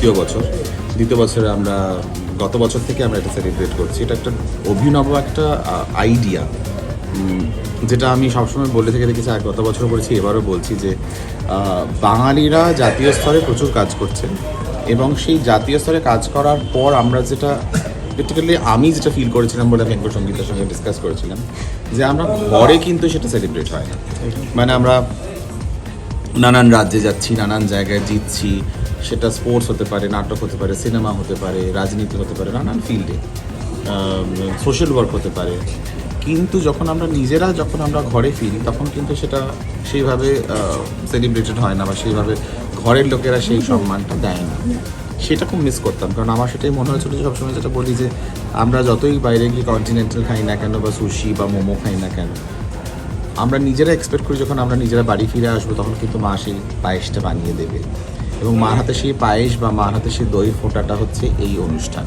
দ্বিতীয় বছর। দ্বিতীয় বছরে আমরা, গত বছর থেকে আমরা এটা সেলিব্রেট করছি। এটা একটা অভিনব একটা আইডিয়া যেটা আমি সবসময় বলে থেকে দেখেছি আর গত বছর বলেছি, এবারও বলছি যে বাঙালিরা জাতীয় স্তরে প্রচুর কাজ করছে এবং সেই জাতীয় স্তরে কাজ করার পর আমরা যেটা পার্টিকুলারলি আমি যেটা ফিল করেছিলাম বলে আমি সঙ্গীতের সঙ্গে ডিসকাস করেছিলাম, যে আমরা ঘরে কিন্তু সেটা সেলিব্রেট হয় না। মানে আমরা নানান রাজ্যে যাচ্ছি, নানান জায়গায় জিতছি সেটা স্পোর্টস হতে পারে, নাটক হতে পারে সিনেমা হতে পারে, রাজনীতি হতে পারে, নানান ফিল্ডে সোশ্যাল ওয়ার্ক হতে পারে। কিন্তু যখন আমরা নিজেরা যখন আমরা ঘরে ফিরি, তখন কিন্তু সেটা সেইভাবে সেলিব্রেটেড হয় না বা সেইভাবে ঘরের লোকেরা সেই সম্মানটা দেয় না। সেটা খুব মিস করতাম। কারণ আমার সেটাই মনে হয়েছিল যে সবসময় যেটা বলি যে, আমরা যতই বাইরে গিয়ে কন্টিনেন্টাল খাই না কেন বা সুশি বা মোমো খাই না কেন, আমরা নিজেরা এক্সপেক্ট করি যখন আমরা নিজেরা বাড়ি ফিরে আসব, তখন কিন্তু মা সেই পায়েসটা বানিয়ে দেবে। এবং মার হাতে সেই পায়েস বা মার হাতে সেই দই ফোঁটাটা হচ্ছে এই অনুষ্ঠান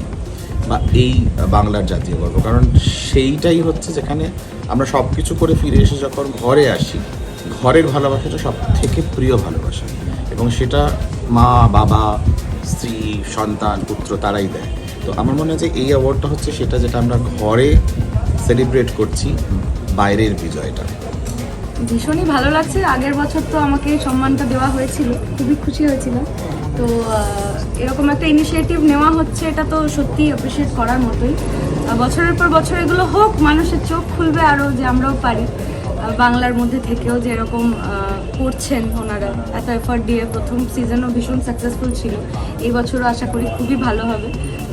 বা এই বাংলার জাতীয় গর্ব কারণ সেইটাই হচ্ছে যেখানে আমরা সব কিছু করে ফিরে এসে যখন ঘরে আসি, ঘরের ভালোবাসাটা সব থেকে প্রিয় ভালোবাসা। এবং সেটা মা, বাবা, স্ত্রী, সন্তান, পুত্র তারাই দেয়। তো আমার মনে হয় যে এই অ্যাওয়ার্ডটা হচ্ছে সেটা যেটা আমরা ঘরে সেলিব্রেট করছি বাইরের বিজয়টা। ভীষণই ভালো লাগছে। আগের বছর তো আমাকে সম্মানটা দেওয়া হয়েছিল। খুবই খুশি হয়েছিলাম। তো এরকম একটা ইনিশিয়েটিভ নেওয়া হচ্ছে, এটা তো সত্যিই অ্যাপ্রিসিয়েট করার মতোই। বছরের পর বছর এগুলো হোক, মানুষের চোখ খুলবে আরও যে আমরাও পারি। বাংলার মধ্যে থেকেও যে এরকম করছেন ওনারা। এত এফার্ট দিয়ে প্রথম সিজনও ভীষণ সাকসেসফুল ছিল। এই বছরও আশা করি খুবই ভালো হবে।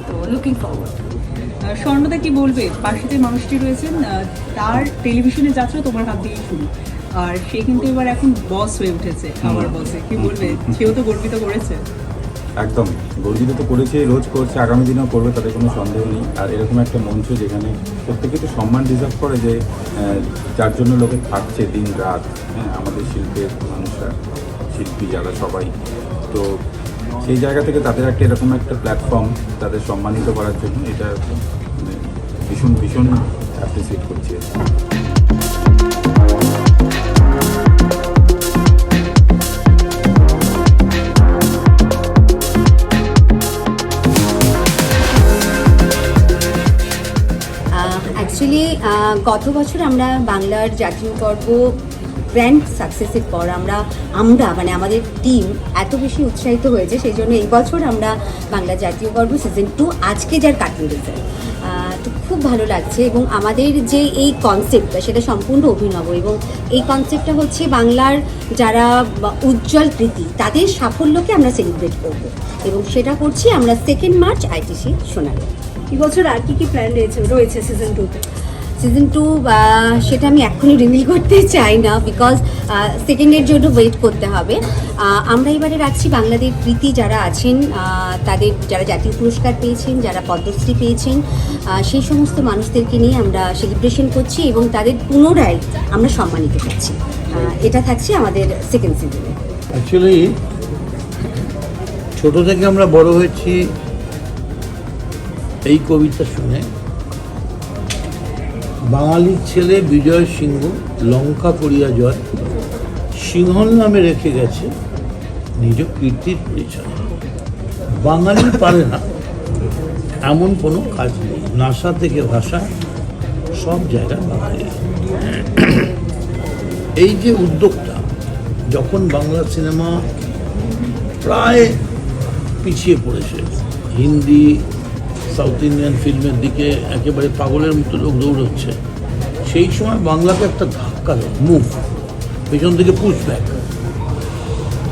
তো লুকিং ফরওয়ার্ড স্বর্ণদা কি বলবে? পাশে মানুষটি রয়েছেন তার টেলিভিশনে যাত্রা তোমার হাত দিয়েই শুরু আর সে কিন্তু এবার এখন বস হয়ে উঠেছে আমার বসে কি বলবে? সেও তো গর্বিত করেছে। একদম। গর্বিত তো করেছে রোজ করছে আগামী দিনেও করবে তাতে কোনো সন্দেহ নেই। আর এরকম একটা মঞ্চ যেখানে প্রত্যেকে তো সম্মান ডিজার্ভ করে যে যার জন্য লোকে থাকছে দিন রাত হ্যাঁ আমাদের শিল্পের মানুষরা শিল্পী যারা সবাই। তো সেই জায়গা থেকে তাদের একটা এরকম একটা প্ল্যাটফর্ম তাদের সম্মানিত করার জন্য এটা মানে ভীষণ ভীষণ অ্যাপ্রিসিয়েট করছি অ্যাকচুয়ালি গত বছর আমরা বাংলার জাতীয় পর্ব গ্র্যান্ড সাকসেসের পর আমরা আমরা মানে আমাদের টিম এত বেশি উৎসাহিত হয়েছে, সেই জন্য এই বছর আমরা বাংলা জাতীয় পর্ব সিজন টু আজকে যার কাটিং রেজাল্ট তো খুব ভালো লাগছে এবং আমাদের যে এই কনসেপ্টটা সেটা সম্পূর্ণ অভিনব এবং এই কনসেপ্টটা হচ্ছে বাংলার যারা উজ্জ্বল কৃতি, তাদের সাফল্যকে আমরা সেলিব্রেট করব এবং সেটা করছি আমরা সেকেন্ড মার্চ আইটিসি সোনালী। এবছর আর কি কি প্ল্যান রয়েছে রয়েছে সিজন টুতে সিজন টু সেটা আমি এখনই রিভিল করতে চাই না বিকজ সেকেন্ডের জন্য ওয়েট করতে হবে। আমরা এবারে রাখছি বাংলাদেশ প্রীতি যারা আছেন তাদের যারা জাতীয় পুরস্কার পেয়েছেন যারা পদ্মশ্রী পেয়েছেন সেই সমস্ত মানুষদেরকে নিয়ে আমরা সেলিব্রেশন করছি এবং তাদের পুনরায় আমরা সম্মানিত করছি এটা থাকছে আমাদের সেকেন্ড সিজনে অ্যাকচুয়ালি ছোট থেকে আমরা বড় হয়েছি এই কবিতা শুনে বাঙালির ছেলে বিজয় সিংহ, লঙ্কা করিয়া জয়, সিংহল নামে রেখে গেছে নিজ কীর্তির পরিচয়। বাঙালি পারে না, এমন কোনো কাজ নেই। নাসা থেকে ভাষা সব জায়গা বাঙালি। এই যে উদ্যোগটা, যখন বাংলা সিনেমা প্রায় পিছিয়ে পড়েছে, হিন্দি সাউথ ইন্ডিয়ান ফিল্মের দিকে একেবারে পাগলের মতো লোক দৌড়চ্ছে। সেই সময় বাংলাকে একটা ধাক্কা দেয়, মুভ। পেছন থেকে পুশ ব্যাক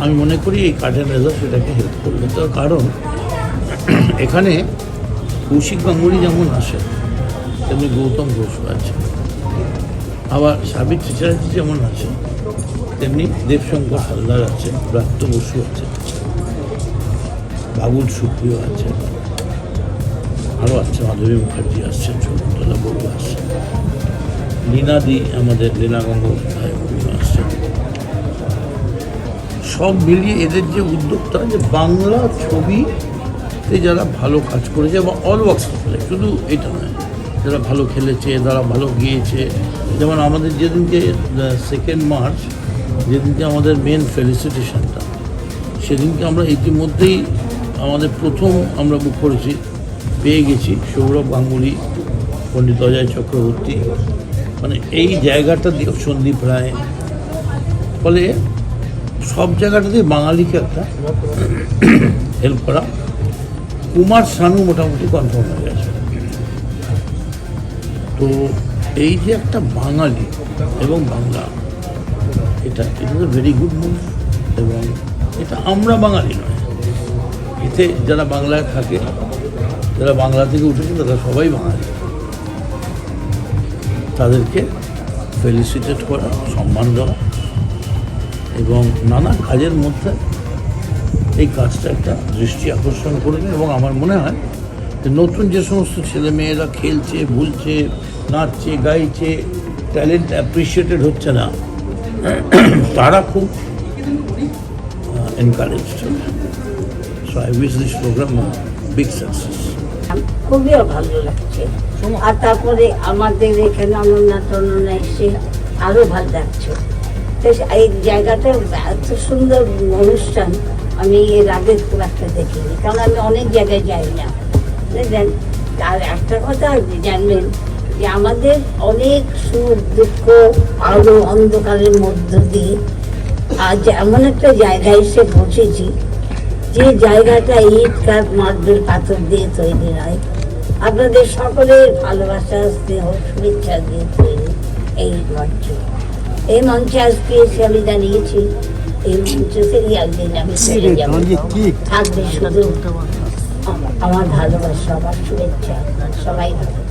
আমি মনে করি এই কার্টেন রেজাল্ট সেটাকে হেল্প করবে। তার কারণ, এখানে কৌশিক গাঙ্গুলি যেমন আসে তেমনি গৌতম ঘোষও আছে। আবার সাবিত্রী চ্যাটার্জি যেমন আছে তেমনি দেবশঙ্কর হালদার আছে ব্রাত্য বসু আছে বাবুল সুপ্রিয় আছে আরও আছে মাধবী মুখার্জি আসছে শকুন্তলা বড়ু আসছে লীনাদি আমাদের লীনা গঙ্গোপাধ্যায় আসছেন সব মিলিয়ে এদের যে উদ্যোক্তা, যে বাংলা ছবিতে যারা ভালো কাজ করেছে, বা অল ওয়ার্কস শুধু এটা নয়, যারা ভালো খেলেছে, যারা ভালো গিয়েছে, যেমন আমাদের যেদিনকে সেকেন্ড মার্চ যেদিনকে আমাদের মেন ফেলিসিটেশনটা সেদিনকে আমরা ইতিমধ্যেই আমাদের প্রথম আমরা বুক করেছি পেয়ে গেছি। সৌরভ গাঙ্গুলি, পণ্ডিত অজয় চক্রবর্তী। মানে এই জায়গাটা দিয়ে সন্দীপ রায়। ফলে সব জায়গাটাতেই বাঙালিকে একটা হেল্প করা। কুমার শানু মোটামুটি কনফার্ম হয়ে গেছে। তো এই যে একটা বাঙালি এবং বাংলা, এটা it is very good move এবং এটা আমরা বাঙালি নয়। এতে যারা বাংলায় থাকে যারা বাংলা থেকে উঠেছে তারা সবাই বাঙালি। তাদেরকে ফেলিসিটেট করা, সম্মান দেওয়া এবং নানা কাজের মধ্যে এই কাজটা একটা দৃষ্টি আকর্ষণ করেছে এবং আমার মনে হয় যে নতুন যে সমস্ত ছেলে মেয়েরা খেলছে, ভুলছে, নাচছে, গাইছে ট্যালেন্ট অ্যাপ্রিসিয়েটেড হচ্ছে না, তারা খুব encouraged so I wish this program big success খুবই ভালো লাগছে। আর তারপরে আমাদের এখানে অনন্যা টনন্যা এসে আরও ভালো লাগছে। তো এই জায়গাটা এত সুন্দর অনুষ্ঠান, আমি এর আগে খুব একটা দেখিনি, কারণ আমি অনেক জায়গায় যাই না। বুঝলেন? আর একটা কথা জানবেন, যে আমাদের অনেক সুখ দুঃখ আলো অন্ধকারের মধ্য দিয়ে আজ এমন একটা জায়গায় এসে পৌঁছেছি যে জায়গাটা ইট কাঠ মার্বেল পাথর দিয়ে তৈরি হয় আপনাদের সকলের ভালোবাসা স্নেহ শুভেচ্ছা দিয়ে তৈরি এই মঞ্চ। এই মঞ্চে আজকে এসে আমি জানিয়েছি এই মঞ্চ থেকে একদিন আমি চলে যাব। থাকবে শুধু আমার ভালোবাসা আমার শুভেচ্ছা। সবাই ভালো